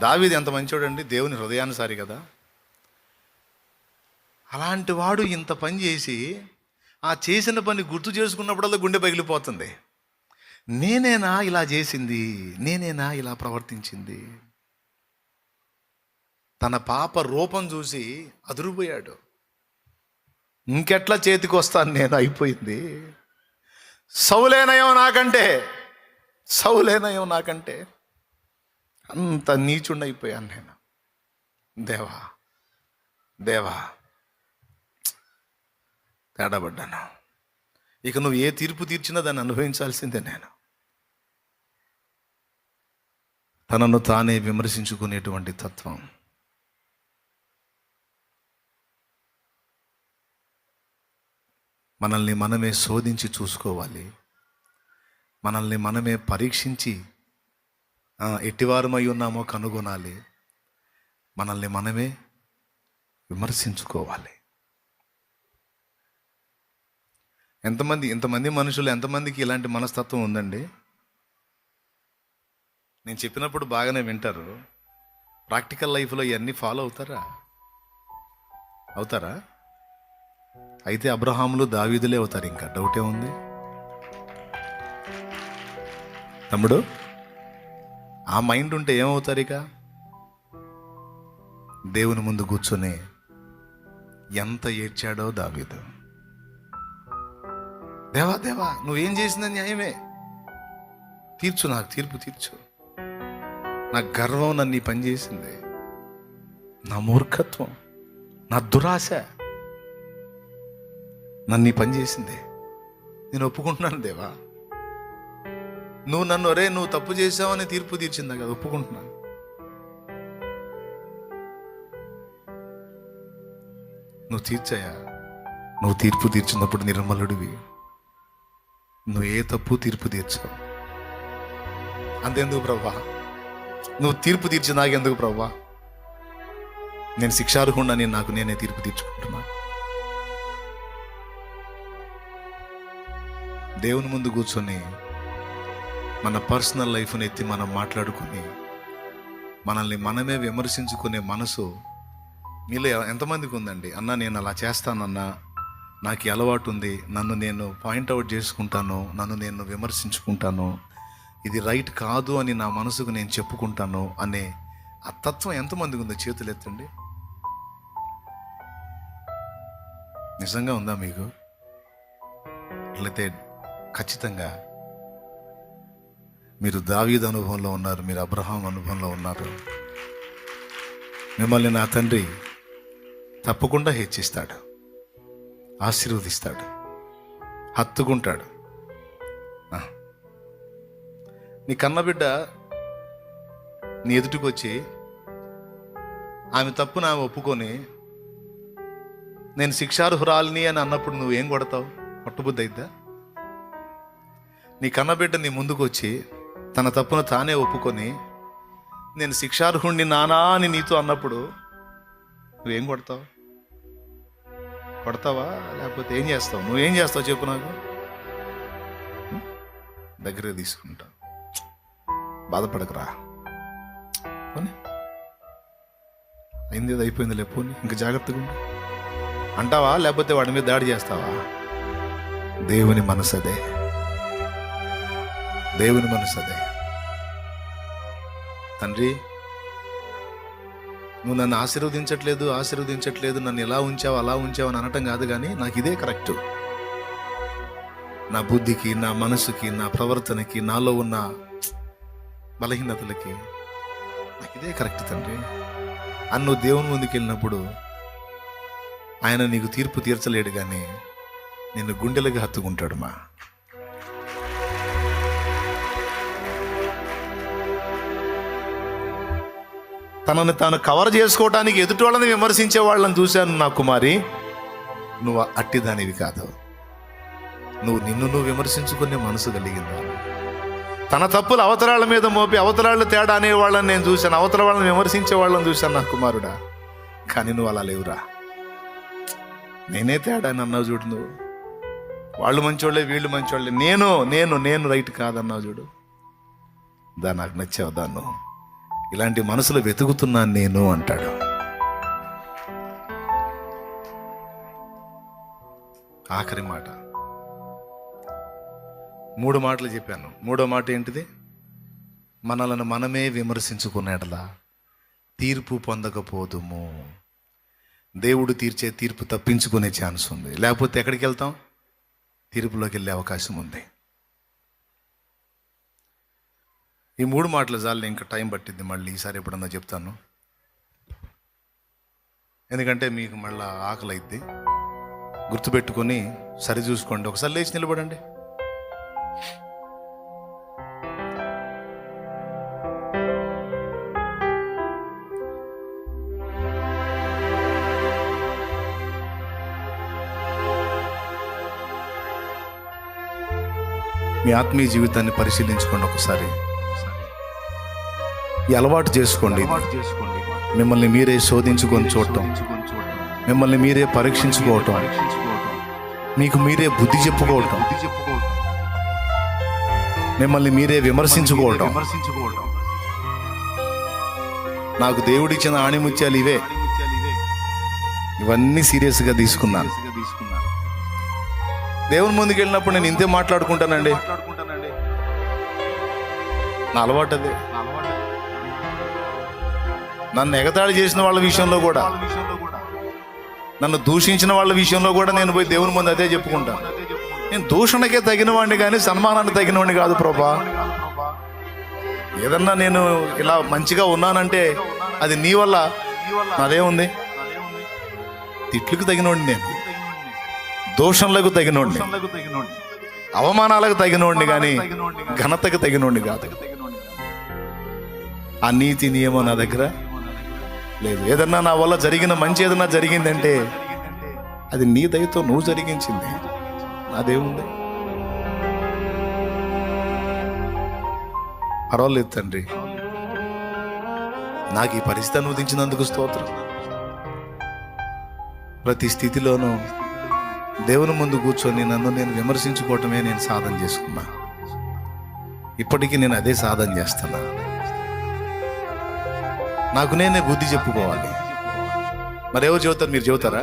దావీది ఎంత మంచోడండి? దేవుని హృదయానుసారి కదా. అలాంటి వాడు ఇంత పని చేసి ఆ చేసిన పని గుర్తు చేసుకున్నప్పుడల్లా గుండె పగిలిపోతుంది. నేనేనా ఇలా చేసింది? నేనేనా ఇలా ప్రవర్తించింది? తన పాప రూపం చూసి అదురుపోయాడు. ఇంకెట్లా చేతికి వస్తాను నేను? అయిపోయింది. సౌలేనయం నాకంటే సౌలేనయం నాకంటే. అంత నీచుండైపోయాను నేను. దేవా దేవా తేడాపడ్డాను. ఇక నువ్వు ఏ తీర్పు తీర్చినా దాన్ని అనుభవించాల్సిందే నేను. తనను తానే విమర్శించుకునేటువంటి తత్వం. మనల్ని మనమే శోధించి చూసుకోవాలి. మనల్ని మనమే పరీక్షించి ఎట్టివారమై ఉన్నామో కనుగొనాలి. మనల్ని మనమే విమర్శించుకోవాలి. ఎంతమంది ఇంతమంది మనుషులు ఎంతమందికి ఇలాంటి మనస్తత్వం ఉందండి? నేను చెప్పినప్పుడు బాగానే వింటారు. ప్రాక్టికల్ లైఫ్లో ఇవన్నీ ఫాలో అవుతారా? అవుతారా? అయితే అబ్రహాములు దావీదులే అవుతారు ఇంకా. డౌటే ఉంది? తమ్ముడు? ఆ మైండ్ ఉంటే ఏమవుతారు ఇక? దేవుని ముందు కూర్చొని ఎంత ఏడ్చాడో దావీదు. దేవా దేవా నువ్వేం చేసిన న్యాయమే? తీర్చు నాకు తీర్పు తీర్చు. నా గర్వం నన్ను పనిచేసింది నా మూర్ఖత్వం నా దురాశ నన్ను ఈ పని చేసింది. నేను ఒప్పుకుంటున్నాను దేవా. నువ్వు నన్ను ఒరే నువ్వు తప్పు చేసావని తీర్పు తీర్చిందా కదా ఒప్పుకుంటున్నాను నువ్వు తీర్చాయా? నువ్వు తీర్పు తీర్చినప్పుడు నిర్మలుడివి. నువ్వు ఏ తప్పు తీర్పు తీర్చావు? అంతెందుకు ప్రవ్వా? నువ్వు తీర్పు తీర్చి నాకెందుకు ప్రవ్వా? నేను శిక్షార్హుండని నాకు నేనే తీర్పు తీర్చుకుంటున్నా. దేవుని ముందు కూర్చొని మన పర్సనల్ లైఫ్ని ఎత్తి మనం మాట్లాడుకుని మనల్ని మనమే విమర్శించుకునే మనసు మీలో ఎంతమందికి ఉందండి? అన్న నేను అలా చేస్తానన్నా నాకు అలవాటు ఉంది నన్ను నేను పాయింట్అవుట్ చేసుకుంటాను నన్ను నేను విమర్శించుకుంటాను ఇది రైట్ కాదు అని నా మనసుకు నేను చెప్పుకుంటాను అనే ఆ తత్వం ఎంతమందికి ఉందో చేతులు ఎత్తండి? నిజంగా ఉందా మీకు? లేతే ఖచ్చితంగా మీరు దావీద్ అనుభవంలో ఉన్నారు మీరు అబ్రహాం అనుభవంలో ఉన్నారు. మిమ్మల్ని నా తండ్రి తప్పకుండా హెచ్చిస్తాడు ఆశీర్వదిస్తాడు హత్తుకుంటాడు. నీ కన్నబిడ్డ నీ ఎదుటికి వచ్చి ఆమె తప్పున ఆమె ఒప్పుకొని నేను శిక్షార్హురాలిని అని అన్నప్పుడు నువ్వేం కొడతావు? పట్టుబుద్ధి అయిద్దా? నీ కన్నబిడ్డ నీ ముందుకు వచ్చి తన తప్పును తానే ఒప్పుకొని నేను శిక్షార్హుణ్ణి నానా అని నీతో అన్నప్పుడు నువ్వేం కొడతావు? కొడతావా? లేకపోతే ఏం చేస్తావు? నువ్వేం చేస్తావు చెప్పు నాకు. దగ్గర దగ్గరే తీసుకుంటావు బాధపడకరా. పోనీ. అయింది ఏదో అయిపోయింది లే ఇంకా జాగ్రత్తగా ఉండు. అంటావా? లేకపోతే వాడి మీద దాడి చేస్తావా? దేవుని మనసు అదే దేవుని మనసు అదే. తండ్రి నువ్వు నన్ను ఆశీర్వదించట్లేదు ఆశీర్వదించట్లేదు నన్ను ఎలా ఉంచావు అలా ఉంచావు అని అనటం కాదు కానీ నాకు ఇదే కరెక్ట్. నా బుద్ధికి నా మనసుకి నా ప్రవర్తనకి నాలో ఉన్న బలహీనతలకి నాకు ఇదే కరెక్ట్ తండ్రి. అని నువ్వు దేవుని ముందుకు వెళ్ళినప్పుడు ఆయన నీకు తీర్పు తీర్చలేడు కానీ నిన్ను గుండెలకు హత్తుకుంటాడు మా. తనని తాను కవర్ చేసుకోవడానికి ఎదుటి వాళ్ళని విమర్శించే వాళ్ళని చూశాను నా కుమారి. నువ్వు అట్టిదానివి కాదు. నువ్వు నిన్ను నువ్వు విమర్శించుకునే మనసు కలిగిందా తన తప్పులు అవతరాల మీద మోపి అవతరాళ్ళు తేడా అనే వాళ్ళని నేను చూశాను. అవతల వాళ్ళని విమర్శించే వాళ్ళని చూశాను నా కుమారుడా. కానీ నువ్వు అలా లేవురా. నేనే తేడా అని అన్నావు చూడు నువ్వు. వాళ్ళు మంచోళ్ళే వీళ్ళు మంచోళ్ళే. నేను నేను నేను రైట్ కాదన్నావు చూడు. దా నాకు నచ్చావు దాన్ని ఇలాంటి మనసులు వెతుకుతున్నాను నేను అంటాడు. ఆఖరి మాట. మూడు మాటలు చెప్పాను. మూడో మాట ఏంటిది? మనలను మనమే విమర్శించుకునేటలా తీర్పు పొందకపోదుము. దేవుడు తీర్చే తీర్పు తప్పించుకునే ఛాన్స్ ఉంది. లేకపోతే ఎక్కడికి వెళ్తాం? తీర్పులోకి వెళ్ళే అవకాశం ఉంది. ఈ మూడు మాటలు చాలు ఇంకా టైం పట్టింది మళ్ళీ ఈసారి ఎప్పుడన్నా చెప్తాను. ఎందుకంటే మీకు మళ్ళీ ఆకలి అయింది గుర్తుపెట్టుకొని సరి చూసుకోండి. ఒకసారి లేచి నిలబడండి. మీ ఆత్మీయ జీవితాన్ని పరిశీలించుకోండి ఒకసారి. ఈ అలవాటు చేసుకోండి. మిమ్మల్ని మీరే శోధించుకొని చూడటం. మిమ్మల్ని మీరే పరీక్షించుకోవటం. మీకు మీరే బుద్ధి చెప్పుకోవటం. మిమ్మల్ని మీరే విమర్శించుకోవటం. నాకు దేవుడిచ్చిన ఆణిముత్యాలు ఇవే. ఇవన్నీ సీరియస్గా తీసుకున్నాను. దేవుని ముందుకు వెళ్ళినప్పుడు నేను ఇంతే మాట్లాడుకుంటానండి. నా అలవాటు అదే. నన్ను ఎగతాళి చేసిన వాళ్ళ విషయంలో కూడా నన్ను దూషించిన వాళ్ళ విషయంలో కూడా నేను పోయి దేవుని ముందు అదే చెప్పుకుంటాను నేను దూషణకే తగిన వాడిని కానీ సన్మానానికి తగిన వాడిని కాదు ప్రభా. ఏదన్నా నేను ఇలా మంచిగా ఉన్నానంటే అది నీ వల్ల నాదేముంది తిట్లకు తగినోడిని నేను దోషంలకు తగినోడిని అవమానాలకు తగినోడిని కానీ ఘనతకు తగినోడిని కాదు. ఆ నీతి నియమం నా దగ్గర. లేదు. ఏదన్నా నా వల్ల జరిగిన మంచి ఏదన్నా జరిగిందంటే అది నీ దయతో నువ్వు జరిగించింది. నాదేముంది పర్వాలేదు తండ్రి. నాకు ఈ పరిస్థితి అనువదించినందుకు స్తోత్రం. ప్రతి స్థితిలోనూ దేవుని ముందు కూర్చొని నన్ను నేను విమర్శించుకోవటమే నేను సాధన చేసుకున్నా. ఇప్పటికీ నేను అదే సాధన చేస్తున్నాను నాకు నేనే బుద్ధి చెప్పుకోవాలి. మరి ఎవరు చెబుతారు? మీరు చెబుతారా?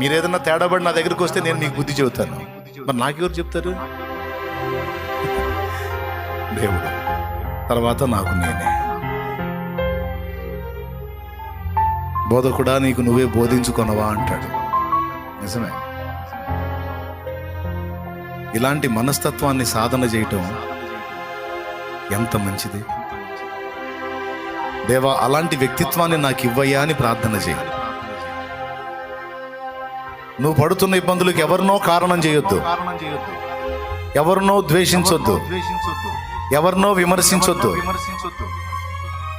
మీరు ఏదన్నా తేడాబడి నా దగ్గరికి వస్తే నేను మీకు బుద్ధి చెబుతాను. మరి నాకెవరు చెప్తారు? దేవుడు. తర్వాత నాకు నేనే. బోధకుడా నీకు నువ్వే బోధించుకొనవా అంటాడు. నిజమే. ఇలాంటి మనస్తత్వాన్ని సాధన చేయటం ఎంత మంచిది? దేవా అలాంటి వ్యక్తిత్వాన్ని నాకు ఇవ్వయ్యా అని ప్రార్థన చేయి. నువ్వు పడుతున్న ఇబ్బందులకు ఎవరినో కారణం చేయొద్దు. ఎవరినో ద్వేషించొద్దు. ఎవరినో విమర్శించొద్దు.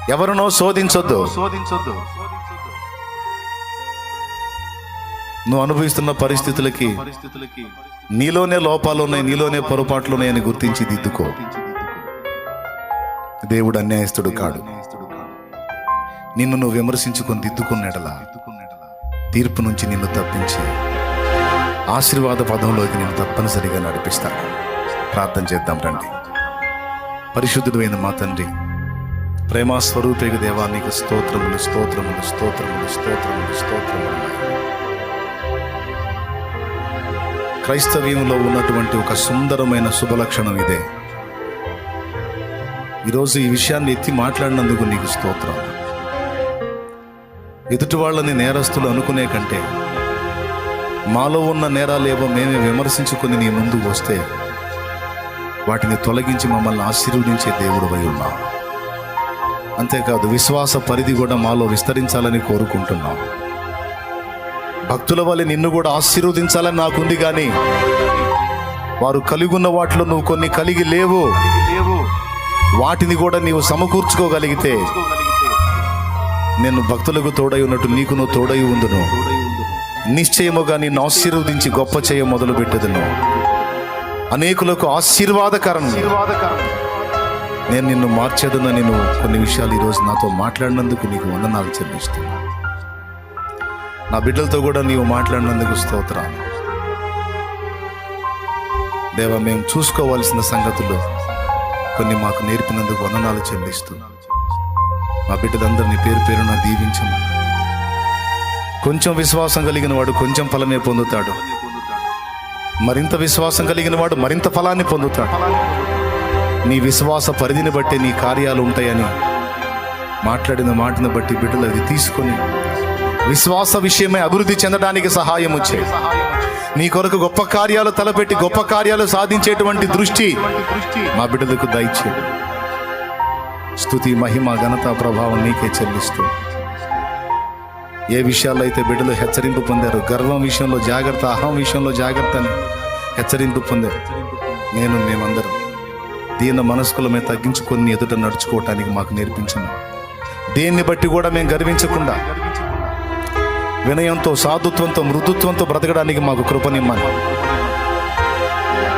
ఎవరినో శోధించొద్దు. నువ్వు అనుభవిస్తున్న పరిస్థితులకి నీలోనే లోపాలు ఉన్నాయి నీలోనే పొరపాట్లు ఉన్నాయని గుర్తించి దిద్దుకో. దేవుడు అన్యాయస్తుడు కాడు. నిన్ను నువ్వు విమర్శించుకొని దిద్దుకున్నడలా తీర్పు నుంచి నిన్ను తప్పించి ఆశీర్వాద పదంలోకి నేను తప్పనిసరిగా నడిపిస్తాను. ప్రార్థన చేద్దాం రండి. పరిశుద్ధుడైన మా తండ్రి ప్రేమ స్వరూపేగ దేవా నీకు స్తోత్రములు స్తోత్రములు స్తోత్రములు స్తోత్రములు స్తోత్రములు క్రైస్తవ్యంలో ఉన్నటువంటి ఒక సుందరమైన శుభలక్షణం ఇదే. ఈరోజు ఈ విషయాన్ని ఎత్తి మాట్లాడినందుకు నీకు స్తోత్రాలు ఎదుటి వాళ్ళని నేరస్తులు అనుకునే కంటే మాలో ఉన్న నేరాలేవో మేమే విమర్శించుకుని నీ ముందుకు వస్తే వాటిని తొలగించి మమ్మల్ని ఆశీర్వదించే దేవుడు అయి ఉన్నాం అంతేకాదు విశ్వాస పరిధి కూడా మాలో విస్తరించాలని కోరుకుంటున్నాం భక్తుల వల్ల నిన్ను కూడా ఆశీర్వదించాలని నాకుంది కానీ వారు కలిగున్న వాటిలో నువ్వు కొన్ని కలిగి లేవు. వాటిని కూడా నీవు సమకూర్చుకోగలిగితే నేను భక్తులకు తోడై ఉన్నట్టు నీకు నువ్వు తోడై ఉందును. నిశ్చయముగా నిన్ను ఆశీర్వదించి గొప్ప చేయ మొదలు పెట్టదును అనేకులకు ఆశీర్వాదకరం. నేను నిన్ను మార్చేదన్న నేను కొన్ని విషయాలు ఈరోజు నాతో మాట్లాడినందుకు నీకు వందనాలు చెల్లిస్తాను నా బిడ్డలతో కూడా నీవు మాట్లాడినందుకు స్తోత్రాలు. దేవా మేము చూసుకోవాల్సిన సంగతులు కొన్ని మాకు నేర్పినందుకు వందనాలు చెల్లిస్తూ మా బిడ్డలందరినీ పేరు పేరున దీవించము. కొంచెం విశ్వాసం కలిగిన వాడు కొంచెం ఫలమే పొందుతాడు. మరింత విశ్వాసం కలిగిన వాడు మరింత ఫలాన్ని పొందుతాడు. నీ విశ్వాస పరిధిని బట్టి నీ కార్యాలు ఉంటాయని మాట్లాడిన మాటను బట్టి బిడ్డలు అది తీసుకొని విశ్వాస విషయమై అభివృద్ధి చెందడానికి సహాయం వచ్చే నీ కొరకు గొప్ప కార్యాలు తలపెట్టి గొప్ప కార్యాలు సాధించేటువంటి దృష్టి మా బిడ్డలకు దయచేయండి స్థుతి మహిమ ఘనత ప్రభావం నీకే చెల్లిస్తూ. ఏ విషయాల్లో అయితే బిడ్డలు హెచ్చరింపు పొందారు గర్వం విషయంలో జాగ్రత్త అహం విషయంలో జాగ్రత్త అని హెచ్చరింపు పొందారు. నేను మేమందరం దీన మనస్కులమే తగ్గించుకొని ఎదుట నడుచుకోవటానికి మాకు నేర్పించను దేన్ని బట్టి కూడా మేము గర్వించకుండా వినయంతో సాధుత్వంతో మృదుత్వంతో బ్రతకడానికి మాకు కృపనిమ్మని